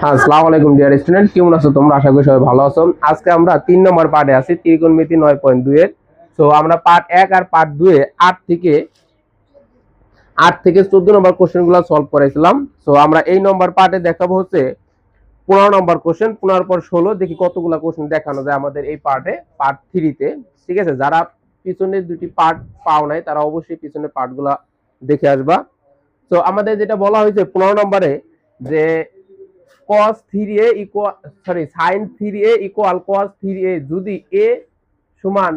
হ্যাঁ আসসালামু আলাইকুম ডিয়ার স্টুডেন্ট কেমন আছো তোমরা? আশা করি সবাই ভালো আছো। আজকে আমরা তিন নম্বর পার্টে আছি, ত্রিকোণমিতি নয় পয়েন্ট দুই এর। তো আমরা পার্ট এক আর পার্ট দুয়ে আট থেকে আট থেকে চোদ্দ নম্বর কোশ্চেনগুলো সলভ করেছিলাম। তো আমরা এই নম্বর পার্টে দেখাবো হচ্ছে পনেরো নম্বর কোশ্চেন পনেরো পর ষোলো, দেখি কতগুলো কোশ্চেন দেখানো যায় আমাদের এই পার্টে পার্ট থ্রিতে ঠিক আছে? যারা পিছনের দুটি পার্ট পাও নাই, তারা অবশ্যই পিছনের পার্টগুলা দেখে আসবা। তো আমাদের যেটা বলা হয়েছে পনেরো নম্বরে যে cos 3a equal sorry sin 3a equal cos 3a যদি a সমান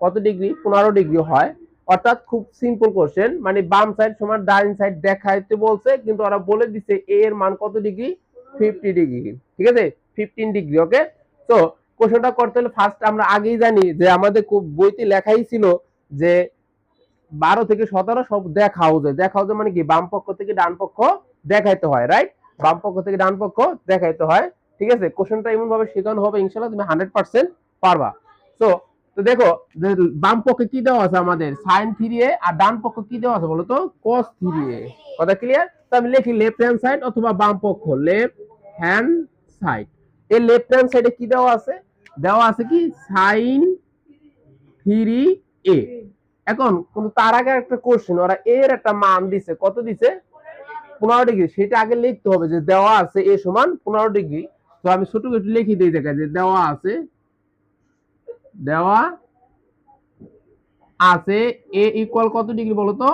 কত ডিগ্রি 15 ডিগ্রি হয়। অর্থাৎ খুব সিম্পল কোশ্চেন মানে বাম সাইড সমান ডান সাইড দেখাইতে বলছে, কিন্তু ওরা বলে দিছে a এর মান কত ডিগ্রি 50 ডিগ্রি ঠিক আছে? 15 ডিগ্রি ওকে তো কোশ্চেনটা করতে হলে ফার্স্ট আমরা আগেই জানি যে আমাদের খুব বইতে লেখাই ছিল যে বারো থেকে সতেরো সব দেখাও যায়। দেখাও যায় মানে কি? বাম পক্ষ থেকে ডান পক্ষ দেখাইতে হয় রাইট বাম পক্ষ থেকে ডান পক্ষ দেখাইতে হয়। ঠিক আছে? কোশ্চেনটা এমন ভাবে শেখানো হবে, ইনশাআল্লাহ তুমি হান্ড্রেড পার্সেন্ট পারবা। তো তো দেখো বাম পক্ষে কি দেওয়া আছে আমাদের? সাইন থ্রি এ আর ডান পক্ষ কি দেওয়া আছে বলতো? কস থ্রি এ কথা ক্লিয়ার তো আমি লিখি লেফট হ্যান্ড সাইড অথবা বাম পক্ষ। লেফট হ্যান্ড সাইড এই লেফট হ্যান্ড সাইডে কি দেওয়া আছে? দেওয়া আছে কি? সাইন থ্রি এ এখন কিন্তু তার আগে একটা কোশ্চেন ওরা এর একটা মান দিছে। কত দিছে? পনেরো ডিগ্রি, সেটা আগে লিখতে হবে যে দেওয়া আছে এ সমান পনেরো ডিগ্রি। তো আমি ছোট একটু লিখে দিই দেখা যে দেওয়া আছে দেওয়া আছে এ ইকুয়াল কত ডিগ্রি বলো তো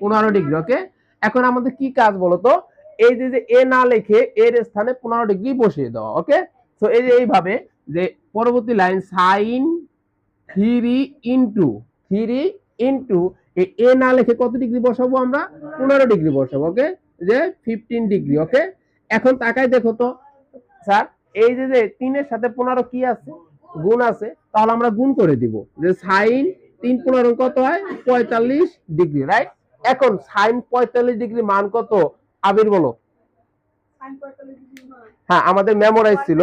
পনেরো ডিগ্রি ওকে এখন আমাদের কি কাজ বলতো? এই যে যে এ না লিখে এর স্থানে পনেরো ডিগ্রি বসিয়ে দেওয়া ওকে তো এই যে এইভাবে যে পরবর্তী line sine three into three into A না লিখে কত ডিগ্রি বসাবো আমরা? পনেরো ডিগ্রি বসাবো ওকে যে ফিফটিন ডিগ্রি ওকে এখন তাকায় দেখো তো স্যার এই যে যে তিনের সাথে পনেরো কি আছে? গুণ আছে তাহলে আমরা গুণ করে দিব। যে সাইন তিন পনেরো কত হয়? পঁয়তাল্লিশ ডিগ্রি রাইট এখন সাইন পঁয়তাল্লিশ ডিগ্রি মান কত? আবির বলো। হ্যাঁ আমাদের মেমোরাইজ ছিল।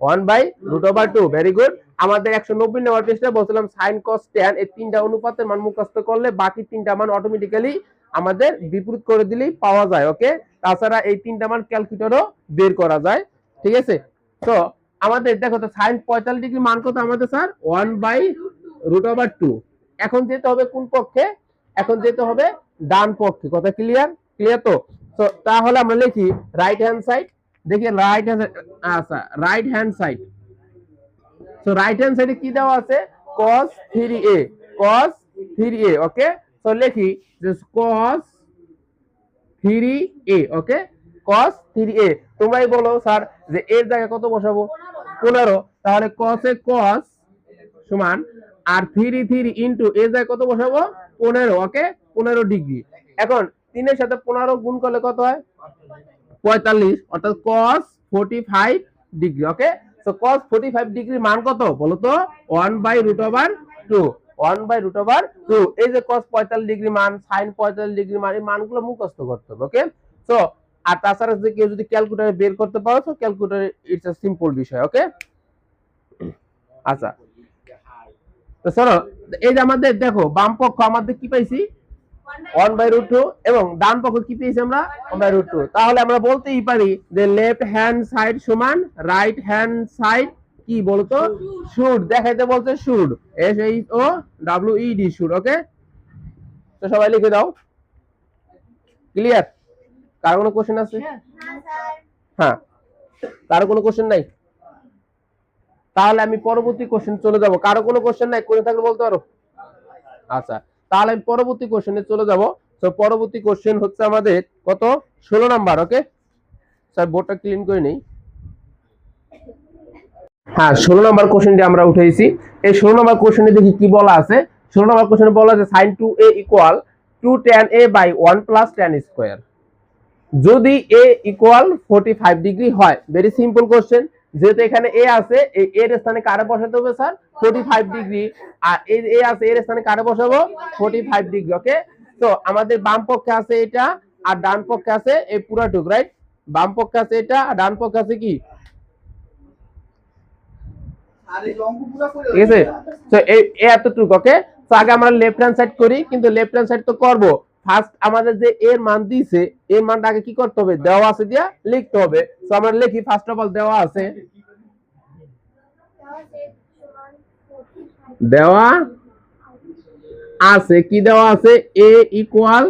One by root over two very good আমাদের একশো নব্বই নম্বর পেজটা বলছিলাম সাইন কস ট্যান এই তিনটা অনুপাতের মান মুখস্থ করলে বাকি তিনটা মান অটোমেটিক্যালি আমাদের বিপরীত করে দিলেই পাওয়া যায় ওকে তাছাড়া এই তিনটা মান ক্যালকুলেটরও বের করা যায়, ঠিক আছে? তো আমাদের দেখো তো সাইন পঁয়তাল্লিশ ডিগ্রি মান কত আমাদের sir one by root over two এখন যেতে হবে কোন পক্ষে? এখন যেতে হবে ডান পক্ষে, কথা ক্লিয়ার ক্লিয়ার তো? তাহলে আমরা লিখি রাইট হ্যান্ড সাইড দেখি রাইট হ্যান্ড আচ্ছা right hand side so right hand সাইডে কি দেওয়া আছে? cos 3a cos 3a okay so লিখি যে cos 3a ওকে cos 3a তোমরাই বলো স্যার যে এর জায়গায় কত বসাবো? 15 তাহলে cos এ cos সমান আর 3 3 ইনটু এর জায়গায় কত বসাবো? 15 ওকে 15 ডিগ্রি এখন 3 এর সাথে 15 গুণ করলে কত হয়? 45 অর্থাৎ cos 45 degree okay so cos 45 degree মান কত? বলো তো 1 by root over 2 1 by root over 2 এই যে cos 45 ডিগ্রি মান, sin 45 ডিগ্রি মান, এই মানগুলো মুখস্থ করতে হবে ওকে সো আর তাছাড়া যদি কেউ যদি ক্যালকুলেটরে বের করতে পারো তো ক্যালকুলেটর ইটস আ সিম্পল বিষয় ওকে আচ্ছা। তো শোনো, এই যে আমাদের, দেখো, বাম পক্ষ আমাদের কি পাইছি? ওয়ান বাই রুট টু এবং ডান পক্ষ কি পেয়েছি আমরা? ওয়ান বাই রুট টু তাহলে আমরা বলতেই পারি যে লেফট হ্যান্ড সাইড সমান রাইট হ্যান্ড সাইড কি বলতো? শুড দেখাইতে বলছে should S H O W E D should okay তো সবাই লিখে দাও। ক্লিয়ার কার কোনো কোশ্চেন আছে? হ্যাঁ। কারও কোনো কোশ্চেন নাই? তাহলে আমি পরবর্তী কোশ্চেন চলে যাব। কারও কোনো কোশ্চেন নাই? করে থাকলে বলতে পারো? আচ্ছা। তাহলে আমি পরবর্তী কোশ্চেনে চলে যাব। তো পরবর্তী কোশ্চেন হচ্ছে আমাদের কত? ষোলো নাম্বার ওকে স্যার বোর্ডটা ক্লিন করে নেই। হ্যাঁ ষোলো নম্বর কোশ্চেনটি আমরা উঠেছি। এই ষোলো নম্বর কোশ্চেনে দেখি কি বলা আছে? ষোলো নম্বর কোশ্চেনে বলা আছে sine two A equal to tan A by one plus tan square যদি A equal forty five degree হয় ভেরি সিম্পল কোশ্চেন যেহেতু এখানে এ আছে এই এর স্থানে কারে বসাতে হবে স্যার? ফোর্টি ফাইভ ডিগ্রি আর এই এ আছে এর স্থানে কারে বসাবো? ফোর্টি ফাইভ ডিগ্রি ওকে তো আমাদের বাম পক্ষে আছে এটা আর ডান পক্ষে আছে এই পুরাটুক রাইট বাম পক্ষে আছে এটা আর ডান পক্ষে আছে কি? ঠিক আছে? তো এই এই এতটুকু ওকে তো আগে আমরা লেফট হ্যান্ড সাইড করি কিন্তু লেফট হ্যান্ড সাইড তো করব। ফার্স্ট আমাদের যে এর মান দিয়েছে এর মানটা আগে কি করতে হবে? দেওয়া আছে দিয়া লিখতে হবে। তো আমরা লিখি ফার্স্ট অফ অল দেওয়া আছে। দেওয়া আছে কি দেওয়া আছে? A equal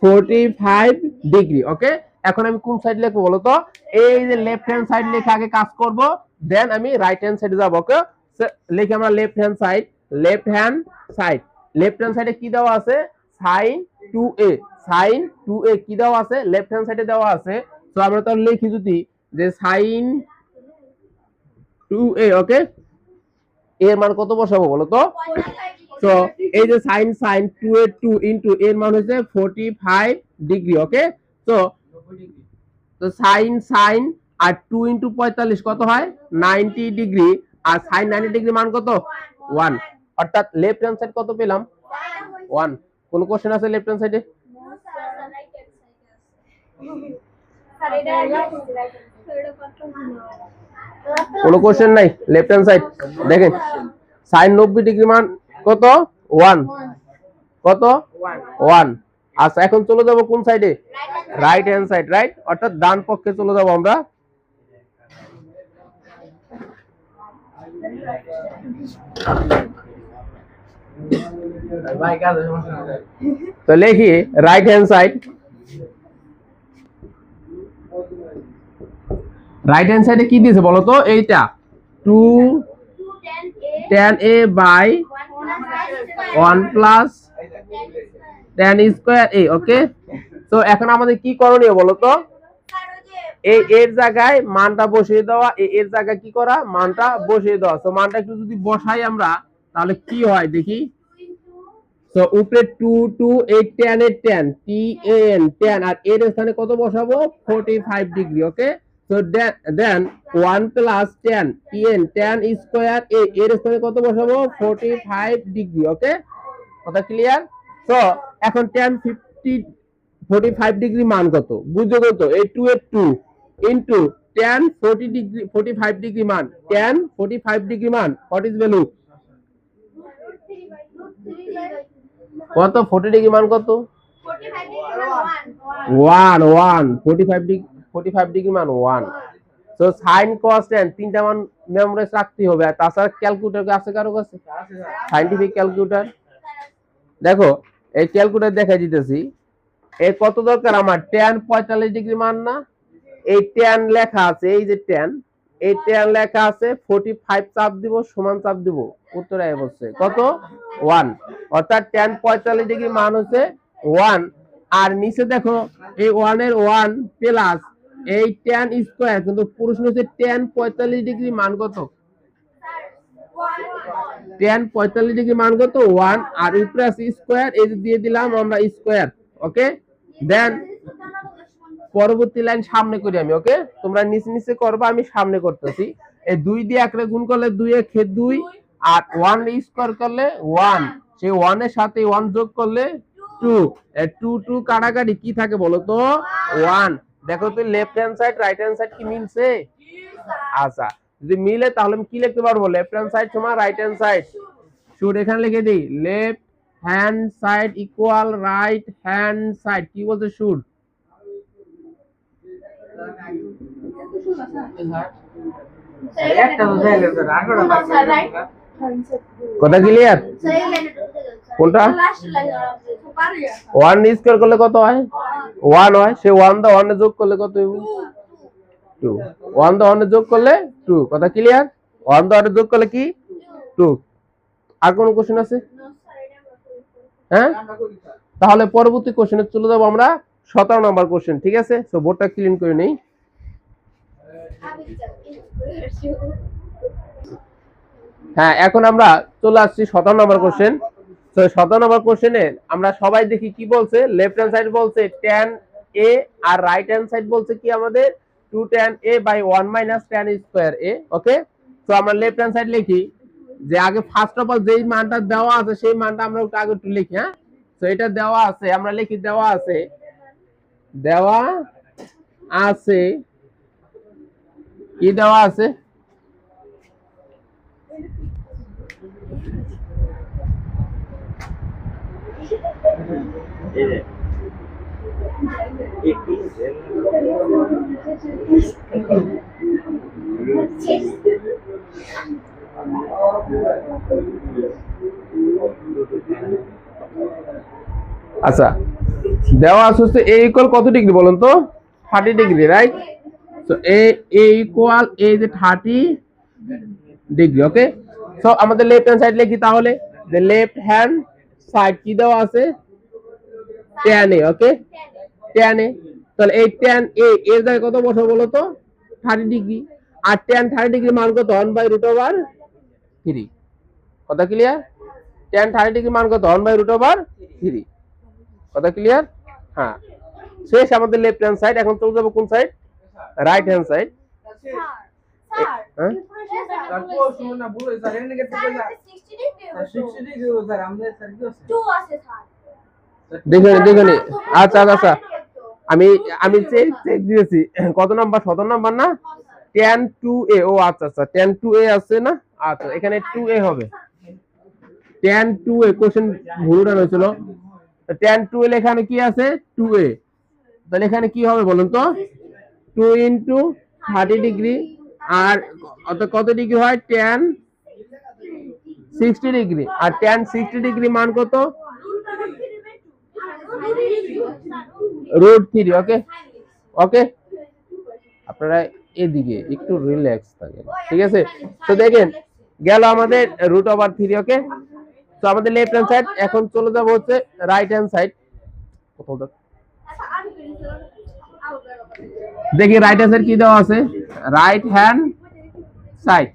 forty five degree okay এখন আমি কোন সাইড লিখব বলো তো? এই যে লেফট হ্যান্ড সাইড লিখে আগে কাজ করব দেন আমি রাইট হ্যান্ড সাইডে যাব ওকে লিখে আমরা left hand side left hand side left hand সাইডে কি দেওয়া আছে? Sine two A, sine two A কি দেওয়া আছে? লেফট হ্যান্ড সাইডে দেওয়া আছে। তো আমরা তো লিখি যদি যে সাইন টু এ ওকে এর মান কত বসাবো বলো তো? তো এই যে সাইন সাইন টু এর টু ইন্টু এর মান হচ্ছে ফোর্টি ফাইভ ডিগ্রি ওকে তো তো সাইন সাইন আর টু ইন্টু পঁয়তাল্লিশ কত হয়? Ninety degree. আর সাইন নাইনটি ডিগ্রি মান কত? ওয়ান। অর্থাৎ লেফট হ্যান্ড সাইড কত পেলাম? ওয়ান। কোন কোশ্চেন আছে লেফট হ্যান্ড সাইডে কোনো কোশ্চেন নাই লেফট হ্যান্ড সাইড দেখেন সাইন নব্বই ডিগ্রি মান কত? ওয়ান কত? ওয়ান আচ্ছা এখন চলে যাব কোন সাইডে রাইট হ্যান্ড সাইড রাইট অর্থাৎ ডান পক্ষে চলে যাব আমরা। তো লিখি right hand side right hand সাইডে কি দিয়েছে বলো তো? এইটা। Two tan A by one plus tan square A okay তো এখন আমাদের কি করণীয় বলো তো? এই এর জায়গায় মানটা বসিয়ে দেওয়া এর জায়গায় কি করা? মানটা বসিয়ে দেওয়া। তো মানটা একটু যদি বসাই আমরা, তাহলে কি হয় দেখি? তো উপরে টু টু এইট টেন এর টেন টি এন টেন আর এর স্থানে কত বসাবো? ফোর্টি ফাইভ ডিগ্রি ওকে তো then one plus tan T N tan square A এর স্থানে কত বসাবো? ফোর্টি ফাইভ ডিগ্রি ওকে কথা ক্লিয়ার তো এখন tan fifty forty five degree মান কত? বুঝছ কত? এই টু এর two into tan forty degree forty five degree মান। টেন ফোর্টি ফাইভ ডিগ্রি মান হোয়াট ইজ ভ্যালু কত? ফোর্টি ডিগ্রি মান কত? One one forty five degree forty five degree মান ওয়ান তো সাইন কস টেন তিনটা মান মেমোরাইজ রাখতে হবে। আর তাছাড়া ক্যালকুলেটর আছে কারও কাছে? সাইন্টিফিক ক্যালকুলেটর দেখো, এই ক্যালকুলেটর দেখা দিতেছি। এই কত দরকার আমার? টেন পঁয়তাল্লিশ ডিগ্রি মান না? এই টেন লেখা আছে, এই যে টেন এই টেন লেখা আছে ফোর্টি ফাইভ চাপ দিব, সমান চাপ দিব। উত্তরে বলছে, কত? ওয়ান অর্থাৎ টেন পঁয়তাল্লিশ ডিগ্রি মান হচ্ছে ওয়ান আর নিচে দেখো, এই ওয়ানের ওয়ান প্লাস এই টেন স্কোয়ার কিন্তু প্রশ্ন হচ্ছে টেন পঁয়তাল্লিশ ডিগ্রি মান কত? টেন পঁয়তাল্লিশ ডিগ্রি মান কত? ওয়ান আর উপরে আছে স্কোয়ার এই যে দিয়ে দিলাম আমরা স্কোয়ার ওকে দেন পরবর্তী লাইন সামনে করি আমি ওকে তোমরা নিচে নিচে করবা, আমি সামনে করতেছি। এই দুই দিয়ে একরে গুণ করলে দুই খে দুই, আর ওয়ান স্কোয়ার করলে ওয়ান সেই ওয়ানের সাথে ওয়ান যোগ করলে টু টু টু কাটাকাটি কি থাকে বলো তো? ওয়ান দেখো তুই left hand side right hand side কি মিলছে? আচ্ছা যদি মিলে তাহলে আমি কি লিখতে পারব? লেফট হ্যান্ড সাইড সমান রাইট হ্যান্ড সাইড শুড এখানে লিখে দিই। Left hand side equal right hand side কি বলছে শুড কথা ক্লিয়ার কোনটা? ওয়ান স্কোয়ার করলে কত হয়? ওয়ান হয়, সে ওয়ান দা ওয়ানে যোগ করলে কত টু ওয়ান দা ওয়ানে যোগ করলে টু কথা ক্লিয়ার ওয়ান দা ওয়ানে যোগ করলে কি? টু আর কোন কোশ্চেন আছে? হ্যাঁ? তাহলে পরবর্তী কোশ্চেনে চলে যাব আমরা। সতেরো নম্বর কোশ্চেন ঠিক আছে? সো বোর্ডটা ক্লিন করে নেই। হ্যাঁ এখন আমরা চলে আসছি সতেরো নম্বর কোশ্চেন তো সতেরো নম্বর কোশ্চেনে আমরা সবাই দেখি কি বলছে? লেফট হ্যান্ড সাইড বলছে টেন এ আর রাইট হ্যান্ড সাইড বলছে কি আমাদের? Two tan A by one minus tan square A okay তো আমরা লেফট হ্যান্ড সাইড লিখি, যে আগে ফার্স্ট অফ অল যেই মানটা দেওয়া আছে, সেই মানটা আমরা আগে একটু লিখি হ্যাঁ? তো এটা দেওয়া আছে, আমরা লিখি দেওয়া আছে দেওয়া আছে। কি দেওয়া আছে? আচ্ছা দেওয়া আছে হচ্ছে এ ইকুয়াল কত ডিগ্রি বলুন তো? Thirty degree right so A A equal A যে থার্টি ডিগ্রি ওকে সো আমাদের লেফট হ্যান্ড সাইড লিখি তাহলে। যে লেফট হ্যান্ড সাইড কি দেওয়া আছে? Tan A okay tan A তাহলে এই ট্যান এ এর জায়গায় কত বসে বলো তো? থার্টি ডিগ্রি আর ট্যান থার্টি ডিগ্রি মান কত? One by root over three কথা ক্লিয়ার ট্যান থার্টি ডিগ্রি মান কত? One by root over three কথা ক্লিয়ার হ্যাঁ। শেষ আমাদের লেফট হ্যান্ড সাইড এখন চলে যাব কোন সাইড রাইট হ্যান্ড সাইড তারপর শুনুন না ভুল স্যার এনে গেছে স্যার 60 ডিগ্রি স্যার আমাদের স্যার কি আছে দেখে নি, দেখে নি। আচ্ছা আচ্ছা আমি আমি চেক চেক দিয়েছি। কত নাম্বার নাম্বার না? টেন টু এ ও আচ্ছা আচ্ছা। টেন টু এ আছে না? আচ্ছা এখানে টু এ হবে। টেন টু এ কোশ্চেন ভুল উঠানো হয়েছিল। টেন টু এ এখানে কি আছে? টু এ তাহলে এখানে কি হবে বলুন তো? টু ইন্টু থার্টি ডিগ্রি আর কত ডিগ্রি হয়? টেন সিক্সটি ডিগ্রি আর টেন সিক্সটি ডিগ্রি মান কত? রুট থ্রি ওকে ওকে আপনারা এদিকে একটু রিল্যাক্স থাকেন, ঠিক আছে? তো দেখেন, গেল আমাদের রুট ওভার থ্রি ওকে তো আমাদের লেফট হ্যান্ড সাইড এখন চলে যাব হচ্ছে রাইট হ্যান্ড সাইড কোথাও দেখি রাইট হ্যান্ড সাইড কি দেওয়া আছে? Right hand side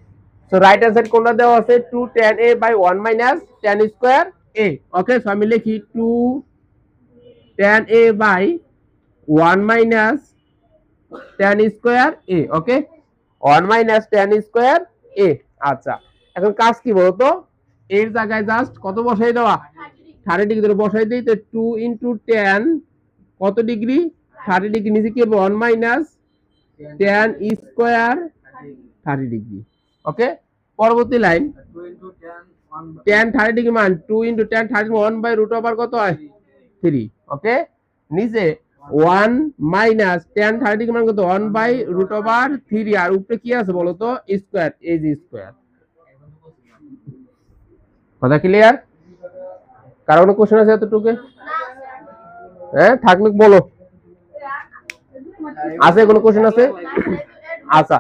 so right hand side কোনটা দেওয়া আছে? Two tan A by one minus tan square A okay so আমি লিখি two tan A by one minus tan square A okay one minus tan square A আচ্ছা এখন কাজ কি বলতো? এর জায়গায় জাস্ট কত বসাই দেওয়া? থার্টি ডিগ্রি ধরে বসাই দিই, তো টু ইন্টু টেন কত ডিগ্রি থার্টি ডিগ্রি নিচে কি one minus tan square thirty degree okay পরবর্তী line 2 into 10 1 tan thirty degree মান two into tan thirty one by root over কত হয়? থ্রি ওকে নিচে one minus tan thirty degree মান কত? One by root over three আর উপরে কি আছে বলো তো স্কোয়ার এই যে স্কোয়ার কথা ক্লিয়ার কারও কোনো কোশ্চেন আছে এতটুকু? হ্যাঁ থাকলে বলো। আছে কোনো কোশ্চেন আছে? আচ্ছা।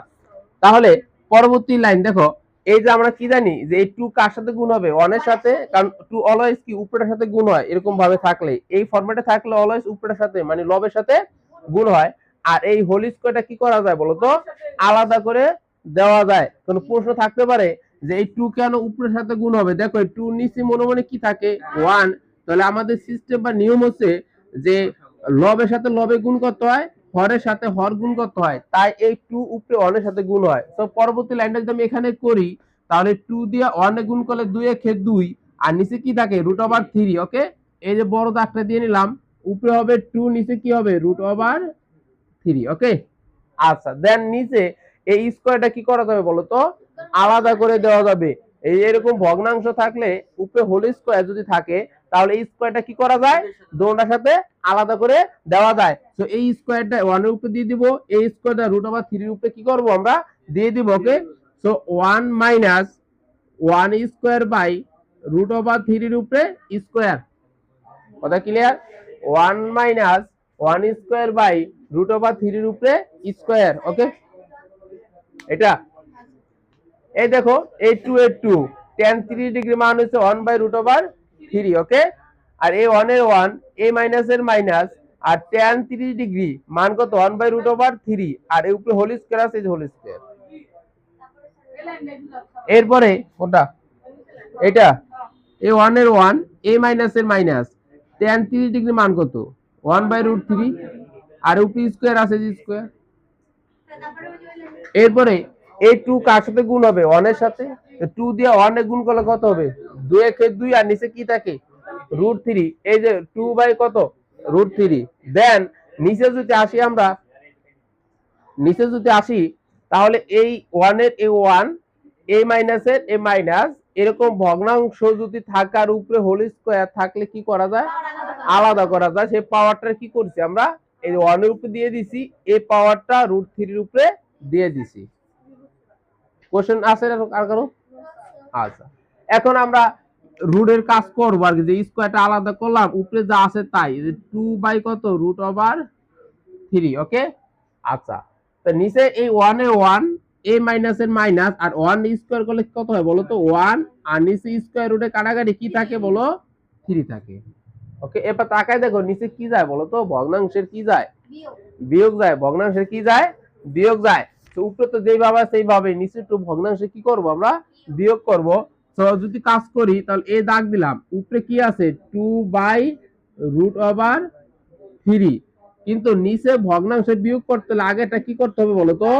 তাহলে, পরবর্তী লাইন দেখো, এই যে আমরা কি জানি যে এই টু কার সাথে গুণ হবে? ওয়ানের সাথে, কারণ টু অলওয়েজ কি উপরের সাথে গুণ হয়? এরকম ভাবে থাকলে। এই ফরম্যাটে থাকলে অলওয়েজ উপরের সাথে মানে লবের সাথে গুণ হয়। আর এই হোল স্কোয়ারটা কি করা যায় বলো তো? আলাদা করে দেওয়া যায়। কোন প্রশ্ন থাকতে পারে? যে এই টু কেন উপরের সাথে গুণ হবে? দেখো, এই টু নিচে মনে মনে কি থাকে? ওয়ান তাহলে আমাদের সিস্টেম বা নিয়ম হচ্ছে যে লবের সাথে লবে গুণ করতে হয়, হরের সাথে হর গুণ করতে হয়। তাই এই টু উপরে ওয়ানের সাথে গুণ হয়। তো পরবর্তী লাইনটা যদি আমি এখানে করি, তাহলে টু দিয়ে ওয়ানে গুণ করলে দুই একে দুই। আর নিচে কি থাকে? রুট ওভার থ্রি ওকে এই যে বড় দাগটা দিয়ে নিলাম, উপরে হবে টু নিচে কি হবে? রুট ওভার থ্রি ওকে আচ্ছা দেন নিচে এই স্কোয়ারটা কি করা যাবে বলো তো আলাদা করে দেওয়া যাবে। এই এরকম ভগ্নাংশ থাকলে উপরে হোল স্কোয়ার যদি থাকে, তাহলে এই স্কোয়ারটা কি করা যায়? দোনটার সাথে আলাদা করে দেওয়া যায়। তো এই স্কোয়ারটা ওয়ানের উপরে দিয়ে দিব। এই স্কোয়ারটা রুট ওভার থ্রির উপরে কি করব আমরা? দিয়ে দিব okay so one minus one square by root over থ্রির উপরে স্কোয়ার কথা clear one minus one square by root over থ্রির উপরে স্কোয়ার ওকে এটা এই দেখো এই টু এর টু টেন থ্রি ডিগ্রি মান হচ্ছে one by root over three okay আর এই ওয়ানের ওয়ান এ মাইনাস এর মাইনাস আর টেন থ্রি ডিগ্রি মান কত? One by root over three আর এই উপরে হোল স্কোয়ার আছে হোল স্কোয়ার এরপরে কোনটা? এটা। এ ওয়ানের ওয়ান এ মাইনাস এর মাইনাস টেন থ্রি ডিগ্রি মান কত? ওয়ান বাই রুট থ্রি আর উপরে স্কোয়ার আছে স্কোয়ার এরপরে এই টু কার সাথে গুণ হবে? ওয়ানের সাথে? টু দিয়ে ওয়ানে গুণ করলে কত হবে? দুই একে দুই, আর নিচে কি থাকে? রুট থ্রি এই যে টু বাই কত? রুট থ্রি দেন নিচে যদি আসি আমরা, নিচে যদি আসি, তাহলে এই ওয়ানের এ ওয়ান এ মাইনাসের এ মাইনাস এরকম ভগ্নাংশ যদি থাকার উপরে হোল স্কোয়ার থাকলে কি করা যায়? আলাদা করা যায়। সেই পাওয়ারটা কি করছি আমরা? এই ওয়ানের উপরে দিয়ে দিছি, এই পাওয়ারটা রুট থ্রির উপরে দিয়ে দিছি। কোশ্চেন আছে আর কারও আচ্ছা। এখন আমরা রুটের কাজ করব আর কি যে স্কোয়ারটা আলাদা করলাম উপরে যা আছে তাই টু বাই কত? রুট ওভার থ্রি ওকে আচ্ছা। তো নিচে এই ওয়ানে ওয়ান এ মাইনাস এর মাইনাস আর ওয়ান স্কোয়ার করলে কত হয় বলো তো? ওয়ান আর নিচে স্কোয়ার রুটে কাটাকাটি কি থাকে বলো? থ্রি থাকে। ওকে এবার তাকায় দেখো নিচে কি যায় বলো তো? ভগ্নাংশের কি যায়? বিয়োগ যায়। ভগ্নাংশের কি যায়? বিয়োগ যায়। তো উপরে তো যেভাবে সেইভাবে, নিচে একটু ভগ্নাংশে কি করব আমরা? বিয়োগ করব। তো যদি কাজ করি, তাহলে এ দাগ দিলাম। উপরে কি আছে? Two by root over three কিন্তু নিচে ভগ্নাংশে বিয়োগ করতে হলে আগেটা কি করতে হবে বলো তো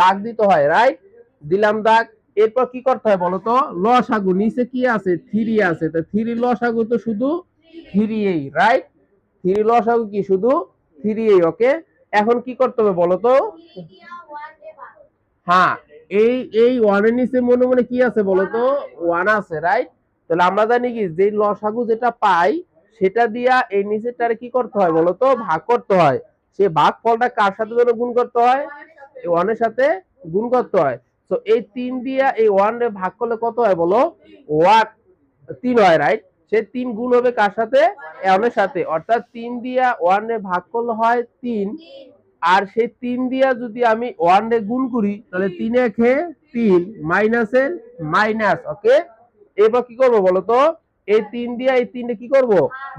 দাগ দিতে হয় রাইট দিলাম দাগ, এরপর কি করতে হয় বলো তো লসাগু, নিচে কি আছে? থ্রি আছে। তো থ্রি লসাগু তো শুধু থ্রি এই রাইট থ্রি লসাগু কি? শুধু থ্রি এই ওকে এখন কি করতে হবে বলো তো হ্যাঁ এই এই ওয়ানের নিচে মনে মনে কি আছে বলতো? ওয়ান আছে রাইট তাহলে আমরা জানি কি যে লসাগু যেটা পাই, সেটা দিয়া এই নিচেরটারে কি করতে হয় বলো তো ভাগ করতে হয়। সে ভাগ ফলটা কার সাথে যেন গুণ করতে হয়? এই ওয়ানের সাথে গুণ করতে হয়। তো এই তিন দিয়া এই ওয়ান রে ভাগ করলে কত হয় বলো? ওয়ান, তিন হয় রাইট সে তিন গুণ হবে কার সাথে? ওয়ানের সাথে। অর্থাৎ তিন দিয়া ওয়ান রে ভাগ করলে হয় তিন। আর সেই তিন দিয়া যদি আমি ওয়ান রে গুণ করি, তাহলে তিনে খেয়ে তিন মাইনাসের মাইনাস ওকে এবার কি করব বলো তো? এই তিন দিয়া এই তিনটে কি করব?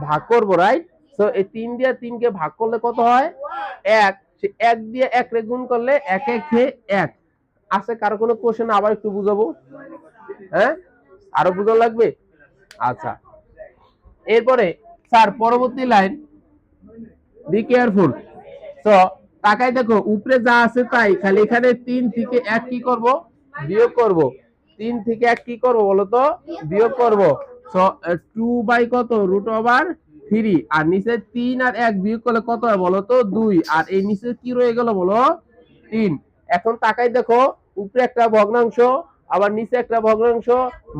ভাগ করব রাইট তো এই তিন দিয়া তিনকে ভাগ করলে কত হয়? এক। সে এক দিয়ে এক রে গুণ করলে এক খেয়ে এক। আছে কারও কোনো কোশ্চেন আবার একটু বুঝাবো। হ্যাঁ? আরও বুঝা লাগবে? আচ্ছা। এরপরে স্যার পরবর্তী লাইন বি কেয়ারফুল তো তাকাই দেখো, উপরে যা আছে তাই। খালি এখানে তিন থেকে এক কি করব? বিয়োগ করব। তিন থেকে এক কি করব বলো তো? বিয়োগ করব। টু বাই কত? রুট ওভার থ্রি আর নিচে তিন আর এক বিয়োগ করলে কত হয় বলো তো? দুই। আর এই নিচে কি রয়ে গেল বলো? তিন। এখন তাকাই দেখো, উপরে একটা ভগ্নাংশ, আবার নিচে একটা ভগ্নাংশ,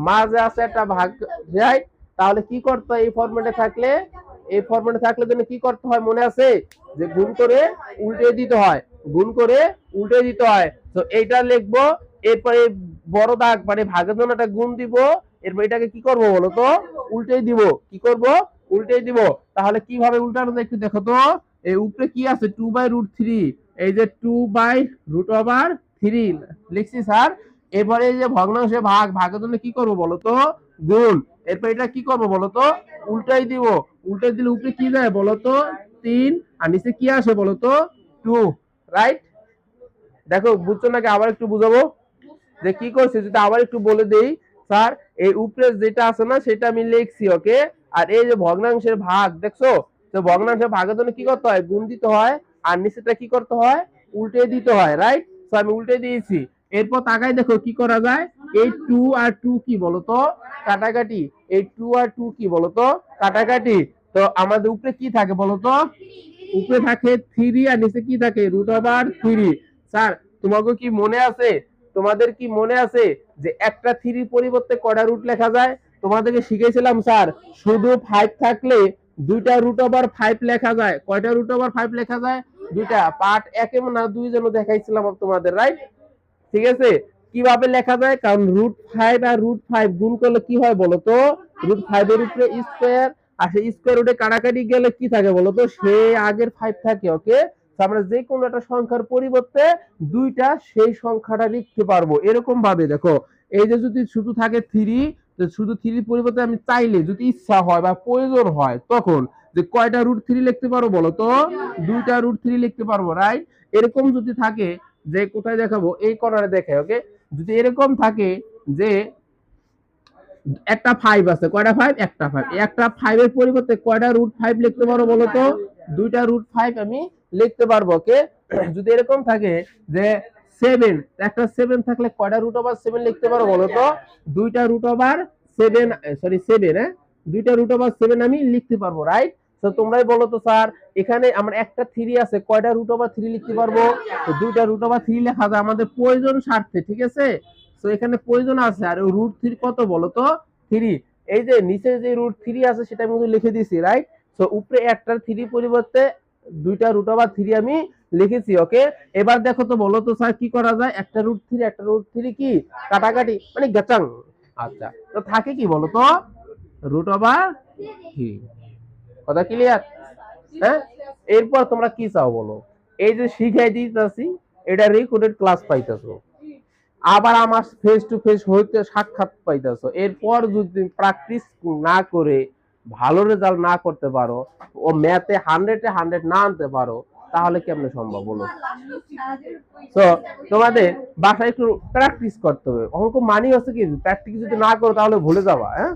মাঝে আছে একটা ভাগ যায় তাহলে কি করতে হয়? এই ফরম্যাটে থাকলে, এই ফরম্যাটে থাকলে জন্য কি করতে হয় মনে আছে? যে গুণ করে উল্টে দিতে হয় গুণ করে উল্টে দিতে হয়। তো এইটা লিখব, এরপরে বড় দাগ মানে ভাগের জন্য একটা গুণ দিব, এরপর এটাকে কি করব বলো তো? উল্টে দিব। কি করব? উল্টে দিব। তাহলে কীভাবে উল্টানো একটু দেখো তো। এই উপরে কি আছে? টু বাই রুট থ্রি এই যে two by root over three লিখছি স্যার। এই যে ভগ্নাংশে ভাগ, ভাগের জন্য কি করব বলো তো? গুণ। এরপর এটা কি করব বলো তো? উল্টাই দিব। উল্টাই দিলে উপরে কি যায় বলো তো? তিন, আর নিচে কি আসে বলো তো? টু রাইট দেখো বুঝছ নাকি আবার একটু বুঝাবো যে কি করছে? যদি আবার একটু বলে দেই, স্যার, এই উপরে যেটা আছে না, সেটা আমি লিখছি, ওকে? আর এই যে ভগ্নাংশের ভাগ, দেখছ? তো ভগ্নাংশের ভাগের জন্য কি করতে হয়? গুণ দিতে হয়, আর নিচেটা কি করতে হয়? উল্টে দিতে হয় রাইট তো আমি উল্টে দিয়েছি। এরপর তাকাই দেখো, কি করা যায়? এই টু আর টু কি বলতো কাটাকাটি। এই টু আর টু কি বলতো কাটাকাটি। তো আমাদের উপরে কি থাকে বলতো? উপরে থাকে থ্রি আর নিচে কি থাকে? রুট ওভার থ্রি স্যার, তোমাকে কি মনে আছে? তোমাদের কি মনে আছে যে একটা থ্রি পরিবর্তে কয়টা রুট লেখা যায়? তোমাদেরকে শিখেছিলাম, স্যার, শুধু ফাইভ থাকলে দুইটা রুট ওভার ফাইভ লেখা যায়। কয়টা রুট ওভার ফাইভ লেখা যায়? দুইটা। পার্ট একে না দুই জন দেখাইছিলাম তোমাদের রাইট ঠিক আছে? কীভাবে লেখা যায়? কারণ রুট ফাইভ আর রুট ফাইভ গুণ করলে কি হয় বলো তো রুট ফাইভ এর উপরে স্কোয়ার আর সেই স্কোয়ার রুটে কাটাকাটি গেলে কি থাকে বলো তো? সে আগের ফাইভ থাকে ওকে আমরা যে কোনো একটা সংখ্যার পরিবর্তে দুইটা সেই সংখ্যাটা লিখতে পারব। এরকম ভাবে দেখো, এই যে যদি শুধু থাকে থ্রি শুধু থ্রি পরিবর্তে আমি চাইলে যদি ইচ্ছা হয় বা প্রয়োজন হয় তখন যে কয়টা রুট থ্রি লিখতে পারব বলো তো? দুইটা রুট থ্রি লিখতে পারব রাইট এরকম যদি থাকে, যে কোথায় দেখাবো? এই কর্নারে দেখে ওকে যদি এরকম থাকে যে একটা ফাইভ আছে কয়টা ফাইভ একটা ফাইভ একটা ফাইভ এর পরিবর্তে কয়টা রুট ফাইভ লিখতে পারো বলো তো? দুইটা রুট ফাইভ আমি লিখতে পারব ওকে যদি এরকম থাকে যে সেভেন একটা সেভেন থাকলে কয়টা রুট ওভার সেভেন লিখতে পারো বলো তো? দুইটা root over seven sorry seven হ্যাঁ? দুইটা রুট ওভার সেভেন আমি লিখতে পারব রাইট তো তোমরাই বলো তো স্যার এখানে আমার একটা থ্রি আছে কয়টা রুট ওভার থ্রি লিখতে পারব? দুইটা রুট ওভার থ্রি লেখা যায় আমাদের প্রয়োজন স্বার্থে ঠিক আছে? তো এখানে প্রয়োজন আছে। আর রুট থ্রি কত বলো তো থ্রি এই যে নিচে যে রুট থ্রি আছে সেটা আমি কিন্তু লিখে দিয়েছি রাইট সো উপরে একটার থ্রি পরিবর্তে দুইটা রুট ওভার থ্রি আমি লিখেছি ওকে এবার দেখো তো বলো তো স্যার কি করা যায়? একটা রুট থ্রি একটা রুট থ্রি কি? কাটাকাটি মানে গাচাং। আচ্ছা। তো থাকে কি বলো তো? রুট ওভার থ্রি কথা ক্লিয়ার হ্যাঁ? এরপর তোমরা কি চাও বলো? এই যে শিখাই দিতেছি এটা রেকর্ডেড ক্লাস পাইতেছো। আবার আমার ফেস টু ফেস হইতে সাক্ষাৎ পাইতেছ। এরপর যদি প্র্যাকটিস না করে ভালো রেজাল্ট না করতে পারো ও ম্যাথে হান্ড্রেডে হান্ড্রেড না আনতে পারো, তাহলে কেমনে সম্ভব বলো? তো তোমাদের বাসায় একটু প্র্যাকটিস করতে হবে। অঙ্ক মানি হচ্ছে কি? প্র্যাকটিস যদি না করো তাহলে ভুলে যাবা হ্যাঁ?